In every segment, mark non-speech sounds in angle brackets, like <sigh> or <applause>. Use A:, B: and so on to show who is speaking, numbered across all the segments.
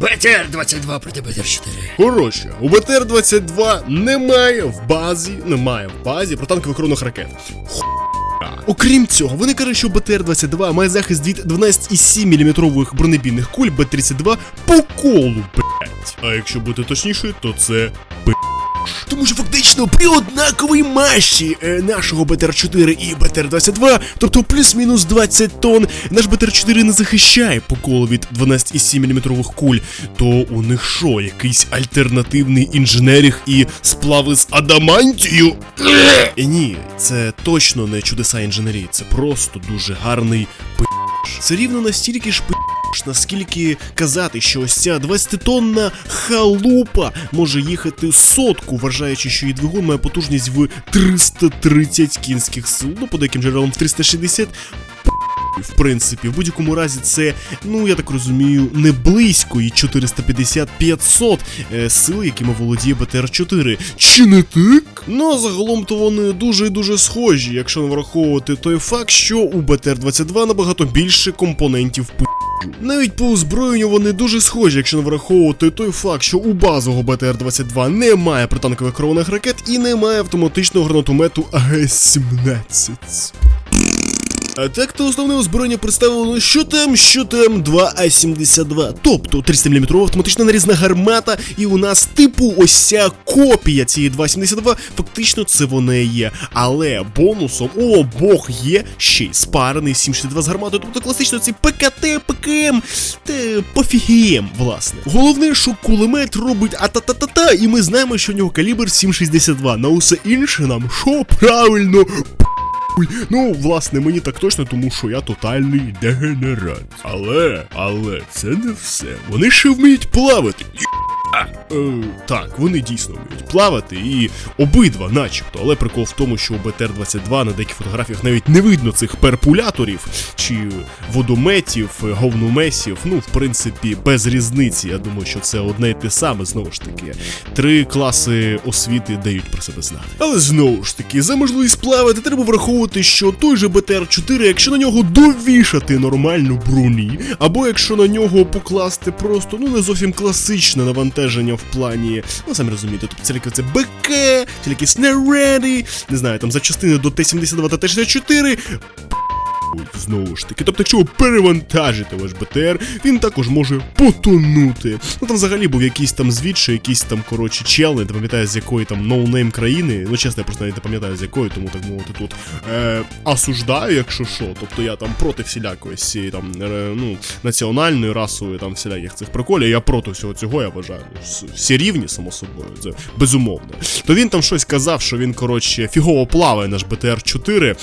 A: БТР-22 проти БТР-4.
B: Коротше, у БТР-22 немає в базі, немає в базі протанкових коронних ракет. Окрім цього, вони кажуть, що БТР-22 має захист від 12,7 мм бронебійних куль Б-32 по колу, блять. А якщо бути точнішою, то це б. Тому що фактично при однаковій масі е, нашого БТР-4 і БТР-22, тобто плюс-мінус 20 тонн, наш БТР-4 не захищає по колу від 12,7 мм куль, то у них що, якийсь альтернативний інженеринг і сплави з адамантію? Е, Ні, це точно не чудеса інженерії, це просто дуже гарний пи. Це рівно настільки ж пи. Наскільки казати, що ось ця 20-тонна халупа може їхати сотку, вважаючи, що її двигун має потужність в 330 кінських сил, ну по деяким джерелам в 360. В принципі, в будь-якому разі це, ну я так розумію, не близько і 450-500 е, сил, якими володіє БТР-4. Чи не так? Ну а загалом то вони дуже і дуже схожі, якщо не враховувати той факт, що у БТР-22 набагато більше компонентів пи. Навіть по озброєнню вони дуже схожі, якщо не враховувати той факт, що у базового БТР-22 немає протанкових керованих ракет і немає автоматичного гранатомету АГ-17. Так то основне озброєння представлено що там, що там 2А72, тобто 300-мм автоматична нарізна гармата, і у нас типу ось ця копія цієї 2А72, фактично це вона і є. Але бонусом у обох є ще й спарений 762 з гарматою, тобто класично ці ПКТ, ПКМ та пофігієм, власне. Головне, що кулемет робить ата-та-та-та, і ми знаємо, що у нього калібр 7,62. На усе інше нам що правильно Ой, Ну, власне, мені так точно, тому що я тотальний дегенерат. Але, але це не все. Вони ще вміють плавати. А, е, так, вони дійсно вміють плавати, і обидва, начебто, але прикол в тому, що у БТР-22 на деяких фотографіях навіть не видно цих перпуляторів чи водометів, говномесів. Ну, в принципі, без різниці. Я думаю, що це одне й те саме, знову ж таки. Три класи освіти дають про себе знати. Але знову ж таки, за можливість плавати, треба враховувати, що той же БТР-4, якщо на нього довішати нормальну броні, або якщо на нього покласти просто ну не зовсім класичне навантаження в плані, ну самі розумієте, тобто всілякі це БК, всілякі снаряди, не знаю, там запчастини до Т-72 та Т-64. Знову ж таки, тобто, якщо ви перевантажите ваш БТР, він також може потонути. Ну там взагалі був якийсь там звіт, що якийсь там, коротше, чел, не пам'ятаю з якої там ноунейм країни. Ну, чесно, я просто навіть не пам'ятаю з якої, тому так мовити тут. Е, осуждаю, якщо що. Тобто я там проти всілякої цієї там е, ну, національної, расової там всіляких цих приколів. Я проти всього цього, я вважаю. Всі рівні, само собою, це безумовно. То він там щось казав, що він, коротше, фігово плаває наш БТР-4.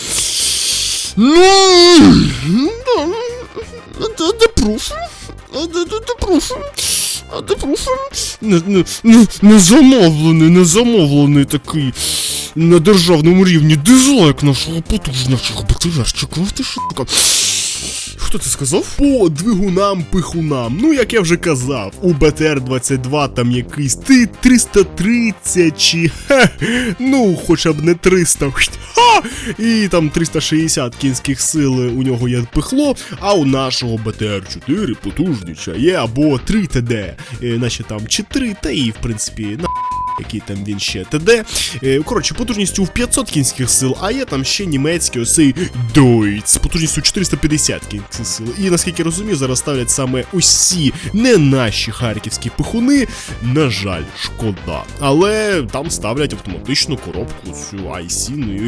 B: Ну, да, да, да, прошу. А де, де, де прошу? А де прошу? Не, не, не, не замовлений, не замовлений такий на державному рівні дизлайк нашого потужного батарейчика. Ти що така? Хто це сказав? По двигунам пихунам. Ну, як я вже казав, у БТР-22 там якийсь ти 330 чи хе, ну, хоча б не 300. Ха! І там 360 кінських сил у нього є пихло, а у нашого БТР-4 потужніча є або 3 ТД, е, наче там чи 3, та і в принципі який там він ще ТД. Е, Коротше, потужністю в 500 кінських сил, а є там ще німецький осей з потужністю 450 кінських сил. І наскільки розумію, зараз ставлять саме усі не наші харківські пихуни. На жаль, шкода. Але там ставлять автоматичну коробку цю Айсін.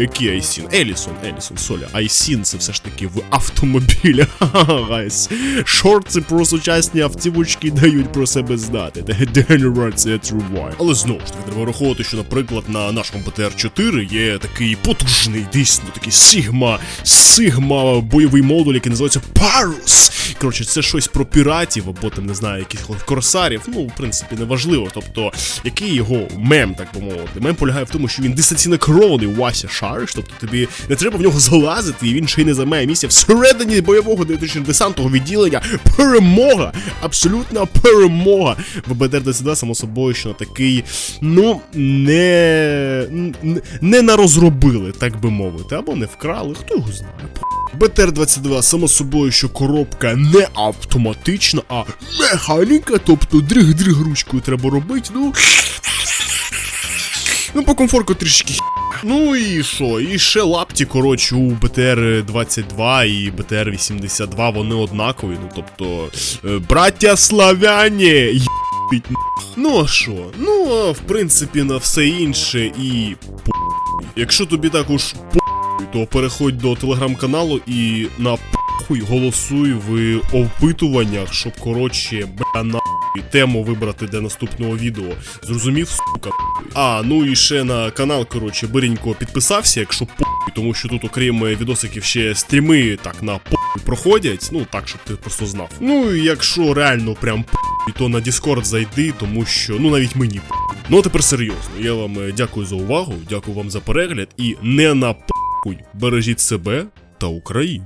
B: Який Айсін? Елісон, Елісон, Соля. Айсін це все ж таки в автомобілі. Ха-ха, <laughs> гайс. Шорти про сучасні автівочки дають про себе знати. <laughs> Дегенерація триває. Але знову ж таки, треба враховувати, що, наприклад, на нашому БТР-4 є такий потужний, дійсно такий Сигма, Сигма бойовий модуль, який називається Парус. Коротше, це щось про піратів або там не знаю, якихось корсарів. Ну, в принципі, неважливо. Тобто, який його мем, так би мовити. Мем полягає в тому, що він дистанційно керований Вася Шариш, тобто тобі не треба в нього залазити, і він ще й не займає місця всередині бойового точніше, десантного відділення. Перемога! Абсолютна перемога! В БТР-22, само собою, що на такий, ну, не, не нарозробили, так би мовити, або не вкрали, хто його знає. БТР-22, само собою, що коробка не автоматична, а механіка, тобто дриг-дриг ручкою треба робити, ну. Ну, по комфорту трішки хі- Ну і що? І ще лапті, коротше, у БТР-22 і БТР-82 вони однакові. Ну, тобто, е, браття славяні! Нах. Ну а що? Ну, а в принципі, на все інше і похуй. Якщо тобі також похуй, то переходь до телеграм-каналу і на похуй голосуй в опитуваннях, щоб, коротше, бля, нахуй, тему вибрати для наступного відео. Зрозумів, сука? А, ну і ще на канал, коротше, Биренько підписався, якщо похуй, тому що тут, окрім відосиків, ще стріми так на похуй проходять. Ну так, щоб ти просто знав. Ну і якщо реально прям похуй, то на Discord зайди, тому що ну навіть мені п. Ну а тепер серйозно. Я вам е, дякую за увагу, дякую вам за перегляд і не на бережіть себе та Україну.